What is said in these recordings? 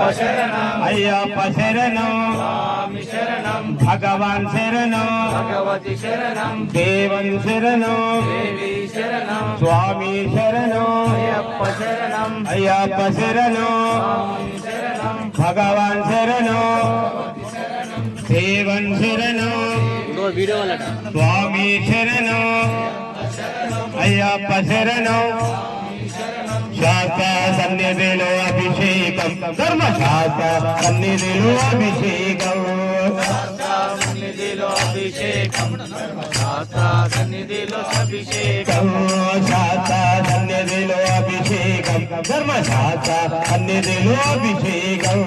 అయ్యప్ప శరణం శరణం. భగవాన్ శరణం. భగవతి శరణం. దేవన్ శరణం. దేవి శరణం. స్వామి శరణం. అయ్యప్ప శరణం. అయ్యప్ప శరణం. భగవాన్ శరణం. దేవన్ శరణం. స్వామి శరణం. అయ్యప్ప శరణం. శాఖ సన్నిధిలో అభిషేకం. ధర్మశాస్త్ర సన్నిధిలో అభిషేకం సన్నిధిలో అభిషేకం. శాస్త్ర సన్నిధిలో అభిషేకం. శాస్త్ర సన్నిధిలో అభిషేకం. ధర్మశాస్త్ర సన్నిధిలో అభిషేకం.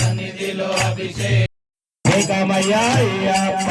సన్నిధిలో అభిషేకం ఏకమయ్యా అయ్యప్ప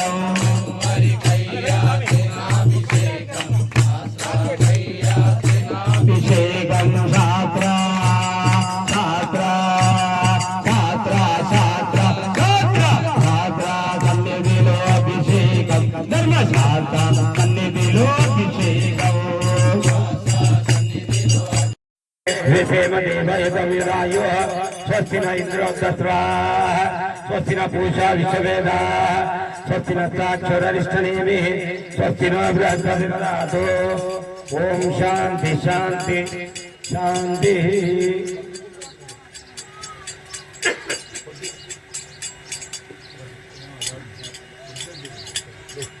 विषेम देवराय स्वस्ति न इंद्र दत्वा स्वस्ति न पूषा विश्ववेद स्वस्ति नक्षररिष्ठनेमि स्वस्ति न बृहस्पतिराधो ओम शांति शांति शांति Thank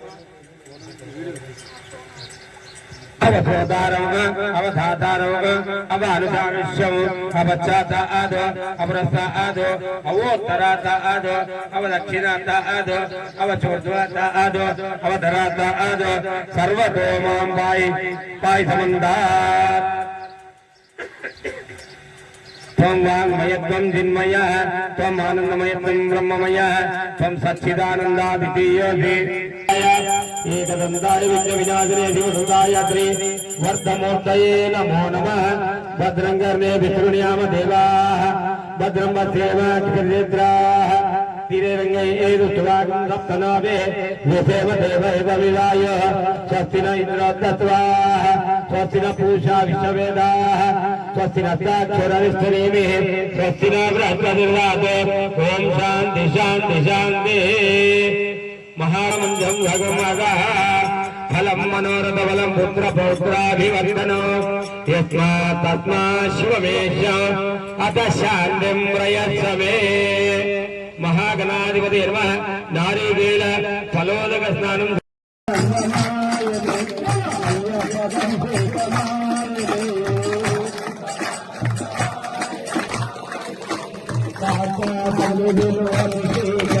അവബോധാരോഗ് അവധാതാരോഗ് അവ അനുസാനുഷ്യവും അവച്ചാത ആദ് അവരസ ആദ് അവോത്തരാത ആദ് അവ ദക്ഷിണാത ആദ് അവ ചോദ്വാത ആദ് അവധരാത ആദ് സർവതോമാം പായ് പായ് സമുണ്ടാ त्वं वाङ्मयत्वं जिन्मयः त्वम् आनन्दमयत्वं ब्रह्ममयः, त्वं सच्चिदानन्दाद्वितीयोऽसि एकदन्ताय विघ्नविनाशिने शिवसुतायात्रे वर्धमूर्तये नमो नमः। भद्रं कर्णे विष्णुन्याम देवाः, भद्रं वसेम क्षितिर्निद्राः तिरेरङ्गैरुष्टवागं सप्तनाभे विषेम देव एव विलाय। स्वस्ति न इन्द्रदत्त्वाः स्वस्ति न पूषा विश्ववेदाः। स्वस्तिरस्ताक्षरविस्तरेमिः स्वस्तिनो बृहस्पतिर्वादे ॐ शान्ति शान्ति शान्तिः महामन्त्रं भगवमगः फलं मनोरथबलं पुत्रपौत्राभिवर्धनो यस्मात् तस्मात् शिवमेष अथ शान्तिं प्रयच्छ मे महागणाधिपतिर्मः नारीवेल फलोदक स्नानं ಮೊದಲು ಅನುಕೂಲ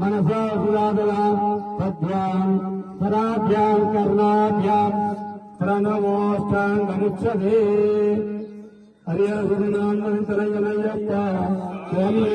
मनसा गुलादला पद्भ्याम् पराभ्याम् कर्णाभ्याम् प्रणमोष्टाङ्गमुच्यते हरिः गुरुनामन्तरयनय्यप्प स्वामी